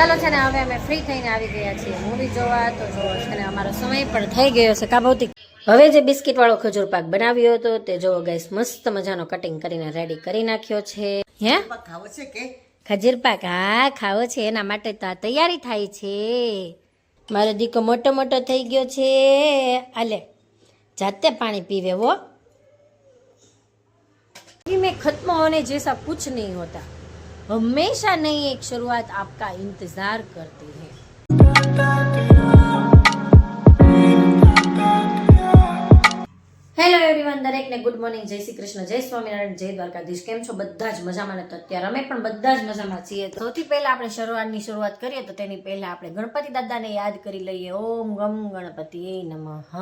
ચાલો છે ને હવે અમે ફ્રી થઈને આવી ગયા છીએ મૂવી જોવા. તો જોવો છે ને અમારો સમય પણ થઈ ગયો છે કાબૌતિક હવે જે બિસ્કિટવાળો ખજૂર પાક બનાવ્યો હતો તે જોવો ગાઈસ મસ્ત મજાનો કટિંગ કરીને રેડી કરી નાખ્યો છે. હે? ખાવો છે કે? ખજૂર પાક હા ખાવો છે. એના માટે તો આ તૈયારી થાય છે. મારો દીકો મોટો મોટો થઈ ગયો છે. આલે જાતે પાણી પીવે વો મેં ખતમો હોને જૈસા કુછ નહીં હોતા. हमेशा नई एक शुरुआत आपका इंतजार करती है હેલો એવરીવન દરેકને ગુડ મોર્નિંગ જય શ્રી કૃષ્ણ જય સ્વામિનારાયણ જય દ્વારકાધીશ કેમ છો બધા જ મજામાં ને તો અત્યારે અમે પણ બધા જ મજામાં છીએ સૌથી પહેલા આપણે શરૂઆતની શરૂઆત કરીએ તો તેની પહેલા આપણે ગણપતિ દાદાને યાદ કરી લઈએ ઓમ ગમ ગણપતિ નમઃ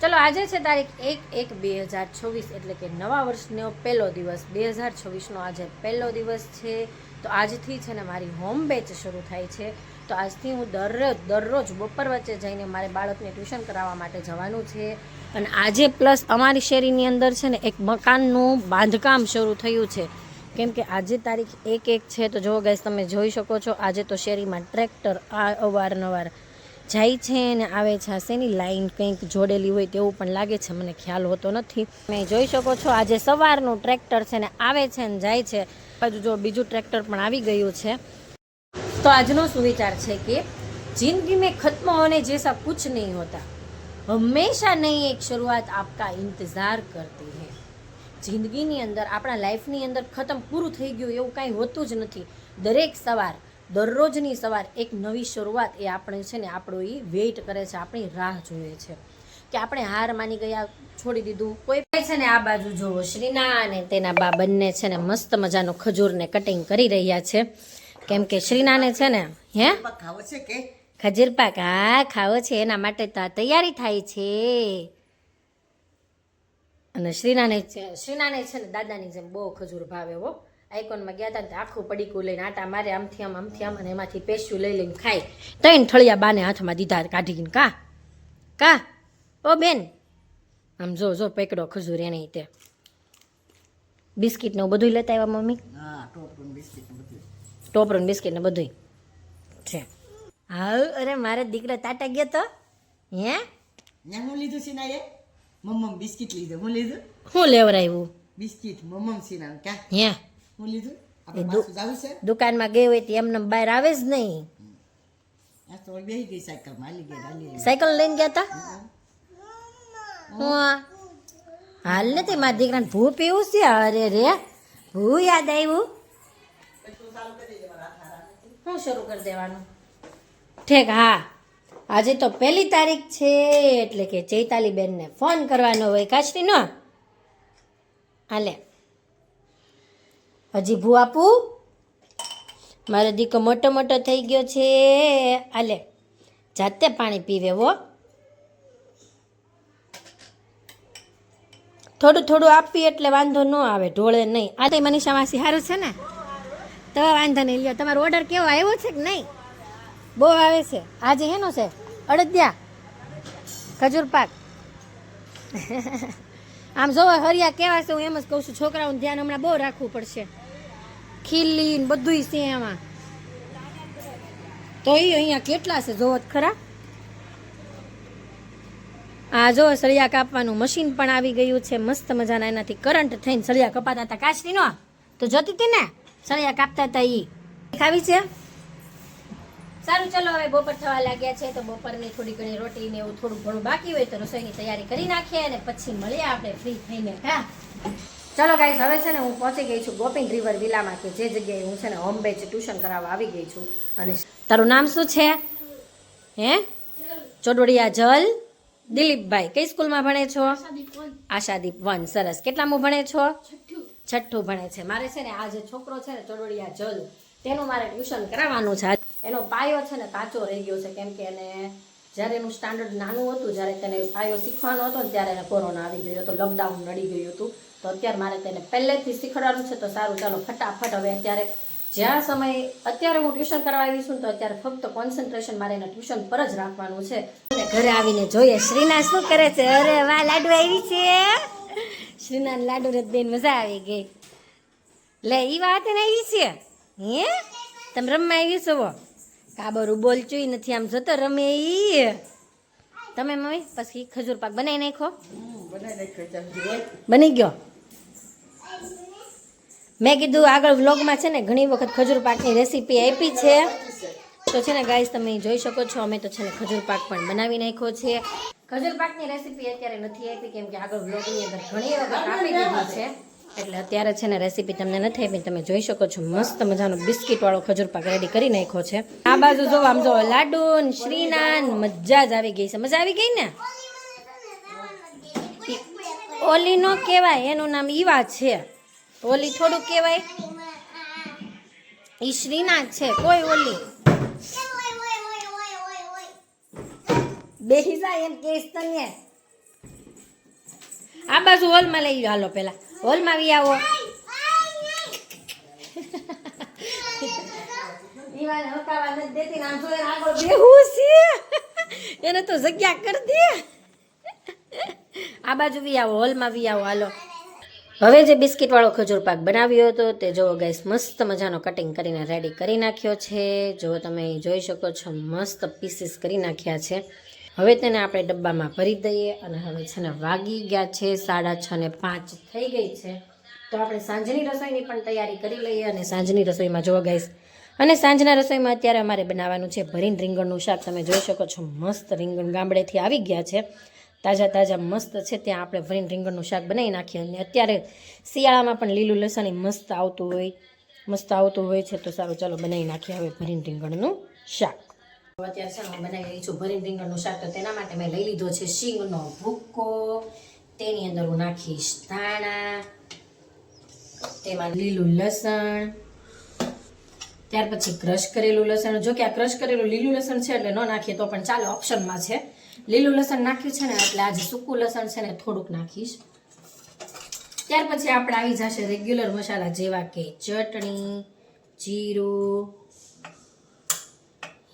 ચલો, આજે છે તારીખ એક એક બે હજાર છવ્વીસ, એટલે કે નવા વર્ષનો પહેલો દિવસ. બે હજાર છવ્વીસનો આજે પહેલો દિવસ છે. તો આજથી છે ને મારી હોમ બેચ શરૂ થાય છે. તો આજથી હું દરરોજ દરરોજ બપોર વચ્ચે જઈને મારે બાળકને ટ્યુશન કરાવવા માટે જવાનું છે. અને આજે પ્લસ અમારી શેરીની અંદર છે ને એક મકાનનું બાંધકામ શરૂ થયું છે. કેમ કે આજે તારીખ એક એક છે. તો જો ગેસ તમે જોઈ શકો છો, આજે તો શેરીમાં ટ્રેક્ટર આ અવારનવાર જાય છે અને આવે છે, આ શેની લાઈન કંઈક જોડેલી હોય તેવું પણ લાગે છે, મને ખ્યાલ હોતો નથી. મેં જોઈ શકો છો, આજે સવારનું ટ્રેક્ટર છે ને આવે છે ને જાય છે. બાજુ જો બીજું ટ્રેક્ટર પણ આવી ગયું છે. તો આજનો સુવિચાર છે કે જિંદગી મેં ખત્મ હોને જેસા કુછ નહીં હોતા. હંમેશા નહીં એક શરૂઆત આપકા ઇંતજાર કરતી હે. જિંદગીની અંદર, આપણા લાઈફની અંદર ખતમ પૂરું થઈ ગયું એવું કાંઈ હોતું જ નથી. દરેક સવાર દરરોજની સવાર એક નવી શરૂઆત એ આપણે છે ને આપણો એ વેઇટ કરે છે આપણી રાહ જોઈએ છે. કે આપણે હાર માની ગયા છોડી દીધું કોઈ પણ છે ને આ બાજુ જુઓ શ્રીના અને તેના બા બંને છે ને મસ્ત મજાનો ખજૂરને કટિંગ કરી રહ્યા છે. કેમ કે શ્રીનાને છે ને હે? ખાવો છે કે? ખજૂર પાક હા ખાવો છે. એના માટે તો તૈયારી થાય છે. અને શ્રીનાને શ્રીનાને છે ને દાદાની જેમ બહુ ખજૂર ભાવે હો. આઈકોનમાં ગયા હતા આખું પડીકું લઈને આટા મારે આમથી આમ આમથી આમ અને એમાંથી પેસ્યું લઈ લઈને ખાય ત્રણ ઠળિયા બાને હાથમાં દીધા કાઢીને. કા? કા? ઓ બેન. આમ જો જો પેકડો ખજૂર એને તે. બિસ્કિટ ને એવું બધું લેતા આવ્યા મમ્મી? હા ટોપરું બિસ્કિટ ને બધું છે. હા અરે મારે દીકરો તાટા ગયો તો? હે? હું લીધું છે ના એ? મમ્મ બિસ્કિટ લીધું. હું લીધું? શું લેવરાયું બિસ્કિટ મમ્મ છે ના ક્યાં હે? હું લીધું? દુકાનમાં ગઈ હોય તો એમને બહાર આવે જ નહીં. સાયકલ લઈને ગયા હતા હું? હાલ નથી મારા દીકરાને ભૂ પીવું છે? અરે રે ભૂ યાદ આવ્યું? હું શરૂ કરી દેવાનું? ઠેક હા. આજે તો પહેલી તારીખ છે એટલે કે ચૈતાલી બેનને ફોન કરવાનો હોય કાચની નો હાલે. હજી ભૂ આપું? મારો દીકો મોટો મોટો થઈ ગયો છે. આલે, જાતે પાણી પીવે હો. થોડું થોડું આપીએ એટલે વાંધો ન આવે, ઢોળે નહીં. આ તો મનીષા માસી સારું છે ને? તો વાંધો નહીં. લ્યો, તમારો ઓર્ડર કેવો આવ્યો છે કે નહીં? બહુ આવે છે. આજે હેનો છે? અડદિયા, ખજૂર પાક. આમ જોવા હરિયા કેવા છે, હું એમ જ કહું છું, છોકરાઓનું ધ્યાન હમણાં બહુ રાખવું પડશે. ખીલી ને બધુંય છે એમાં. તો એ અહીંયા કેટલા છે? જોવો તો ખરા. આ જો સળિયા કાપવાનું મશીન પણ આવી ગયું છે. મસ્ત મજાના એનાથી કરંટ થઈને સળિયા કપાતા હતા. કાચની તો જોતી હતી ને? સળિયા કાપતા હતા ઈ. ખાવી છે? સારું, ચલો હવે બપોર થવા લાગ્યા છે તો બપોરની થોડી ઘણી રોટી ને એવું થોડું ઘણું બાકી હોય તો રસોઈની તૈયારી કરી નાખીએ અને પછી મળીએ આપણે ફ્રી થઈને. હા. ચલો ગાઈસ હવે છે ને હું પહોંચી ગઈ છું ગોપિંગ રિવર વિલામાં કે જે જગ્યાએ હું છે ને હોમ બેચ ટ્યુશન કરાવવા આવી ગઈ છું. અને તારું નામ શું છે? હે? ચોડવડિયા જલ? દિલીપભાઈ કઈ સ્કૂલમાં ભણે છો? આશાદીપ વન. સરસ. કેટલામું ભણે છો? છઠ્ઠું. ભણે છે. મારે છે ને આ જે છોકરો છે ને ચોડવડિયા જલ તેનું મારે ટ્યુશન કરાવવાનું છે. એનો પાયો છે ને કાચો રહી ગયો છે કેમ કે એને જ્યારે એનું સ્ટાન્ડર્ડ નાનું હતું, જ્યારે તેને પાયો શીખવાનો હતો ત્યારે એને કોરોના આવી ગયો હતો લોકડાઉન નડી ગયું હતું. તો અત્યારે મારે તેને પહેલેથી શીખવાડવાનું છે, તો સારું, ચાલો ફટાફટ. હવે અત્યારે જ્યાં સમય અત્યારે હું ટ્યુશન કરવા આવી છું તો અત્યારે ફક્ત કોન્સન્ટ્રેશન મારે એના ટ્યુશન પર જ રાખવાનું છે. ઘરે આવીને જોઈએ, શ્રીના શું કરે છે? અરે વાહ, લાડુ આવી છે. શ્રીના લાડુ રસ બેન મજા આવી ગઈ. લે, ઈ વાત ને આવી છે? હે? તમે રમવા આવી છો? કાબરું બોલચું નથી, આમ જતો રમે ઈ. તમે મમ્મી, પછી ખજૂર પાક બનાવી નાખો બની ગયો? મેં કીધું આગળ વ્લોગમાં છે ને ઘણી વખત ખજૂર પાકની રેસીપી આપી છે. તો છે ને ગાઈસ તમે જોઈ શકો છો, અમે તો છે ને ખજૂર પાક પણ બનાવી નાખ્યો છે. ખજૂર પાકની રેસીપી અત્યારે નથી આપી, કેમ કે આગળ વ્લોગની અંદર ઘણી વખત આપી દીધી છે. એટલે અત્યારે છે ને રેસીપી તમને નથી આપી તમે જોઈ શકો છો. મસ્ત મજાનો બિસ્કિટ વાળો ખજૂર પાક રેડી કરી નાખ્યો છે. આ બાજુ જો આમ જો લાડુ શ્રીનાન મજા જ આવી ગઈ છે. મજા આવી ગઈ ને? ઓલી નો કહેવાય, એનું નામ ઈવા છે. ઓલી થોડું કહેવાય. ઈ શ્રીનાથ છે. કોઈ ઓલી? બેસી જાય એમ કેસ તને. આ બાજુ હોલમાં લઈ ગયો હાલો પેલા હોલમાં આવી. આવો એને તો જગ્યા કરી દે. આ બાજુ બી આવો હોલમાં બી આવો. હાલો. હવે જે બિસ્કિટવાળો ખજૂર પાક બનાવ્યો હતો તે જોવો ગાઈસ મસ્ત મજાનો કટિંગ કરીને રેડી કરી નાખ્યો છે. જો તમે જોઈ શકો છો મસ્ત પીસીસ કરી નાખ્યા છે. હવે તેને આપણે ડબ્બામાં ભરી દઈએ અને હવે છે ને વાગી ગયા છે સાડા છ ને પાંચ થઈ ગઈ છે. તો આપણે સાંજની રસોઈની પણ તૈયારી કરી લઈએ અને સાંજની રસોઈમાં જોવા ગઈશ અને સાંજના રસોઈમાં અત્યારે અમારે બનાવવાનું છે ભરીને રીંગણનું શાક. તમે જોઈ શકો છો મસ્ત રીંગણ ગામડેથી આવી ગયા છે. તાજા તાજા મસ્ત છે. ત્યાં આપણે ભરીને રીંગણનું શાક બનાવી નાખીએ. અને અત્યારે શિયાળામાં પણ લીલું લસણ મસ્ત આવતું હોય. મસ્ત આવતું હોય છે તો સારું, ચાલો બનાવી નાખીએ હવે ભરીને રીંગણનું શાક. અત્યારે છે હું બનાવી રહી છું ભરીને રીંગણનું શાક, તો તેના માટે મેં લઈ લીધો છે શીંગનો ભૂક્કો. તેની અંદર હું નાખીશ ધાણા, તેમાં લીલું લસણ, ત્યાર પછી ક્રશ કરેલું લસણ. જો કે આ ક્રશ કરેલું લીલું લસણ છે એટલે ન નાખીએ તો પણ ચાલે ઓપ્શનમાં છે. લીલું લસણ નાખ્યું છે ને એટલે આજે સૂકું લસણ છે ને થોડુંક નાખીશ. ત્યાર પછી આપણે આવી જશે રેગ્યુલર મસાલા જેવા કે ચટણી, જીરું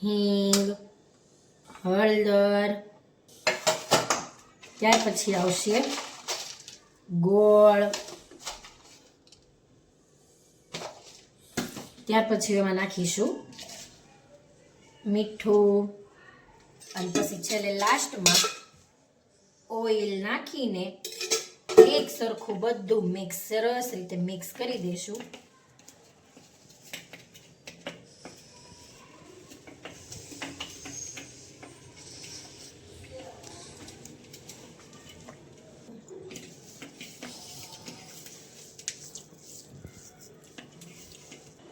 હિંગ, હળદર, ત્યાર પછી આવશે ગોળ. ત્યાર પછી એમાં નાખીશું મીઠું અને પછી છેલ્લે લાસ્ટમાં ઓઇલ નાખીને એક સરખું બધું મિક્સ, સરસ રીતે મિક્સ કરી દઈશું.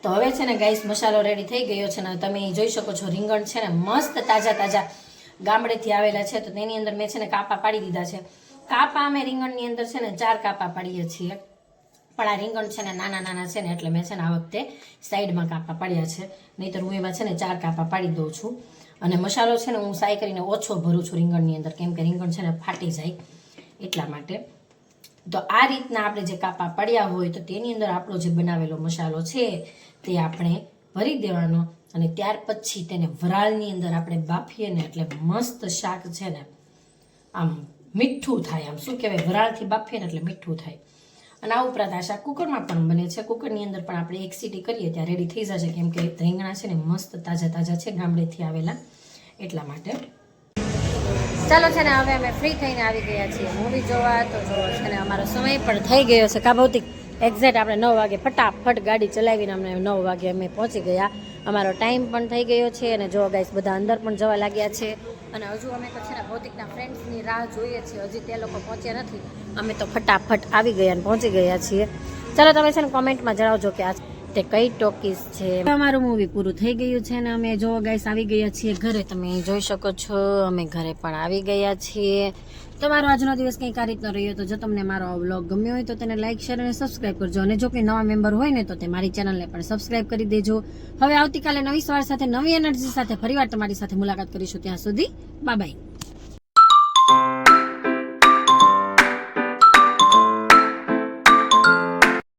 તો હવે છે ને ગાઈસ મસાલો રેડી થઈ ગયો છે ને તમે જોઈ શકો છો રીંગણ છે ને મસ્ત તાજા તાજા ગામડેથી આવેલા છે તો તેની અંદર મેં છે ને કાપા પાડી દીધા છે કાપા અમે રીંગણની અંદર છે ને ચાર કાપા પાડીએ છીએ પણ આ રીંગણ છે ને નાના નાના છે ને એટલે મેં છે ને આ વખતે સાઈડમાં કાપા પાડ્યા છે નહીંતર હું એમાં છે ને ચાર કાપા પાડી દઉં છું અને મસાલો છે ને હું સાઈ કરીને ઓછો ભરું છું રીંગણની અંદર કેમ કે રીંગણ છે ને ફાટી જાય એટલા માટે તો આ રીતના આપણે જે કાપા પડ્યા હોય તો તેની અંદર આપણો જે બનાવેલો મસાલો છે તે આપણે ભરી દેવાનો અને ત્યાર પછી તેને વરાળની અંદર આપણે બાફીએ ને એટલે મસ્ત શાક છે ને, આમ મીઠું થાય. આમ શું કહેવાય? વરાળથી બાફીએ ને એટલે મીઠું થાય. અને આ ઉપરાંત આ શાક કુકરમાં પણ બને છે. કુકરની અંદર પણ આપણે એક સીટી કરીએ ત્યાં રેડી થઈ જશે. કેમ કે રીંગણા છે ને મસ્ત તાજા તાજા છે ગામડેથી આવેલા એટલા માટે. ચાલો છે ને, હવે અમે ફ્રી થઈને આવી ગયા છીએ. મૂવી જોવા તો જો છે ને, અમારો સમય પણ થઈ ગયો છે. કા ભૌતિક એક્ઝેક્ટ આપણે નવ વાગે ફટાફટ ગાડી ચલાવીને અમને નવ વાગે અમે પહોંચી ગયા. અમારો ટાઈમ પણ થઈ ગયો છે અને જો ગાઈસ બધા અંદર પણ જવા લાગ્યા છે. અને હજુ અમે તો છે ને, ભૌતિકના ફ્રેન્ડ્સની રાહ જોઈએ છીએ. હજી તે લોકો પહોંચ્યા નથી. અમે તો ફટાફટ આવી ગયા અને પહોંચી ગયા છીએ. ચાલો તમે છે ને કોમેન્ટમાં જણાવજો કે આ તે કઈ ટોકીસ છે? અમારું મૂવી પૂરું થઈ ગયું છે ને અમે જો ગાઈસ આવી ગયા છીએ ઘરે. તમે જોઈ શકો છો, અમે ઘરે પણ આવી ગયા છીએ. તમારો આજનો દિવસ કંઈક આ રીતનો રહ્યો તો જો તમને મારો વ્લોગ ગમ્યો હોય તો તેને લાઇક શેર અને સબસ્ક્રાઇબ કરજો. અને જો કોઈ નવા મેમ્બર હોય ને તો તે મારી ચેનલને પણ સબસ્ક્રાઇબ કરી દેજો. હવે આવતીકાલે નવી સવાર સાથે, નવી એનર્જી સાથે ફરીવાર તમારી સાથે મુલાકાત કરીશું. ત્યાં સુધી બાય બાય